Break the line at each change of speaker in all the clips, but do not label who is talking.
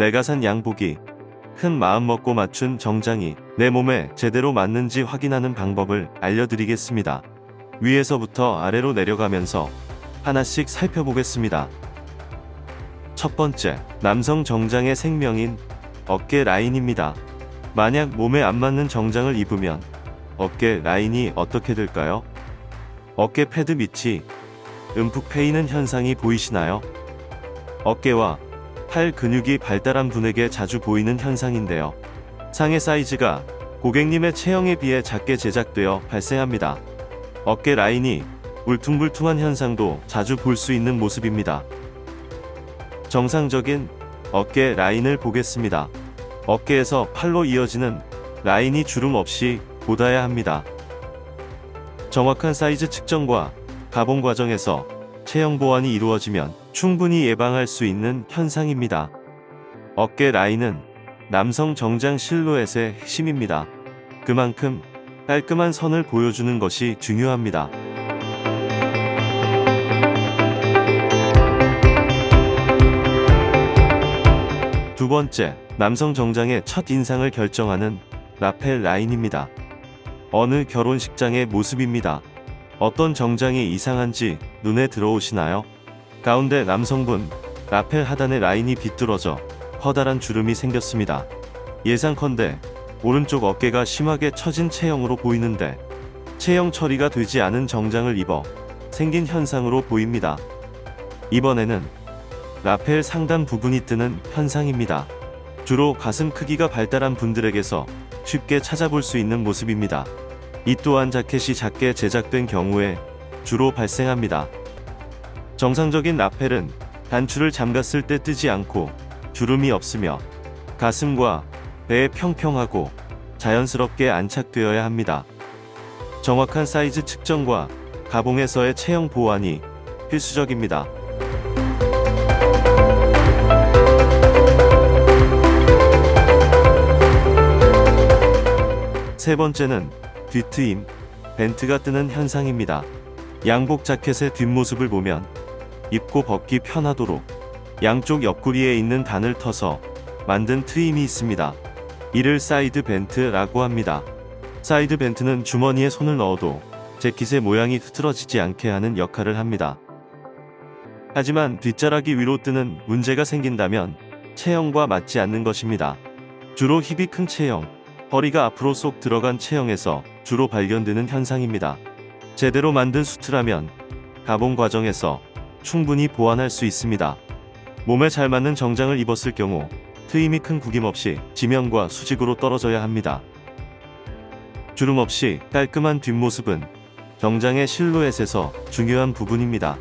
내가 산 양복이 큰 마음 먹고 맞춘 정장이 내 몸에 제대로 맞는지 확인하는 방법을 알려드리겠습니다. 위에서부터 아래로 내려가면서 하나씩 살펴보겠습니다. 첫 번째, 남성 정장의 생명인 어깨 라인입니다. 만약 몸에 안 맞는 정장을 입으면 어깨 라인이 어떻게 될까요? 어깨 패드 밑이 움푹 패이는 현상이 보이시나요? 어깨와 팔 근육이 발달한 분에게 자주 보이는 현상인데요. 상의 사이즈가 고객님의 체형에 비해 작게 제작되어 발생합니다. 어깨 라인이 울퉁불퉁한 현상도 자주 볼 수 있는 모습입니다. 정상적인 어깨 라인을 보겠습니다. 어깨에서 팔로 이어지는 라인이 주름 없이 돋아야 합니다. 정확한 사이즈 측정과 가봉 과정에서 체형 보완이 이루어지면 충분히 예방할 수 있는 현상입니다. 어깨 라인은 남성 정장 실루엣의 핵심입니다. 그만큼 깔끔한 선을 보여주는 것이 중요합니다. 두 번째, 남성 정장의 첫 인상을 결정하는 라펠 라인입니다. 어느 결혼식장의 모습입니다. 어떤 정장이 이상한지 눈에 들어오시나요? 가운데 남성분, 라펠 하단의 라인이 비뚤어져 커다란 주름이 생겼습니다. 예상컨대 오른쪽 어깨가 심하게 처진 체형으로 보이는데 체형 처리가 되지 않은 정장을 입어 생긴 현상으로 보입니다. 이번에는 라펠 상단 부분이 뜨는 현상입니다. 주로 가슴 크기가 발달한 분들에게서 쉽게 찾아볼 수 있는 모습입니다. 이 또한 자켓이 작게 제작된 경우에 주로 발생합니다. 정상적인 라펠은 단추를 잠갔을 때 뜨지 않고 주름이 없으며 가슴과 배에 평평하고 자연스럽게 안착되어야 합니다. 정확한 사이즈 측정과 가봉에서의 체형 보완이 필수적입니다. 세 번째는 뒤트임, 벤트가 뜨는 현상입니다. 양복 자켓의 뒷모습을 보면 입고 벗기 편하도록 양쪽 옆구리에 있는 단을 터서 만든 트임이 있습니다. 이를 사이드 벤트라고 합니다. 사이드 벤트는 주머니에 손을 넣어도 재킷의 모양이 흐트러지지 않게 하는 역할을 합니다. 하지만 뒷자락이 위로 뜨는 문제가 생긴다면 체형과 맞지 않는 것입니다. 주로 힙이 큰 체형, 허리가 앞으로 쏙 들어간 체형에서 주로 발견되는 현상입니다. 제대로 만든 수트라면 가봉 과정에서 충분히 보완할 수 있습니다. 몸에 잘 맞는 정장을 입었을 경우 트임이 큰 구김 없이 지면과 수직으로 떨어져야 합니다. 주름 없이 깔끔한 뒷모습은 정장의 실루엣에서 중요한 부분입니다.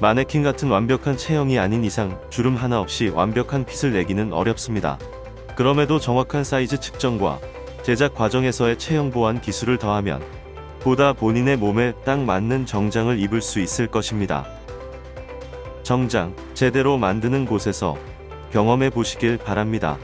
마네킹 같은 완벽한 체형이 아닌 이상 주름 하나 없이 완벽한 핏을 내기는 어렵습니다. 그럼에도 정확한 사이즈 측정과 제작 과정에서의 체형 보완 기술을 더하면 보다 본인의 몸에 딱 맞는 정장을 입을 수 있을 것입니다. 정장 제대로 만드는 곳에서 경험해 보시길 바랍니다.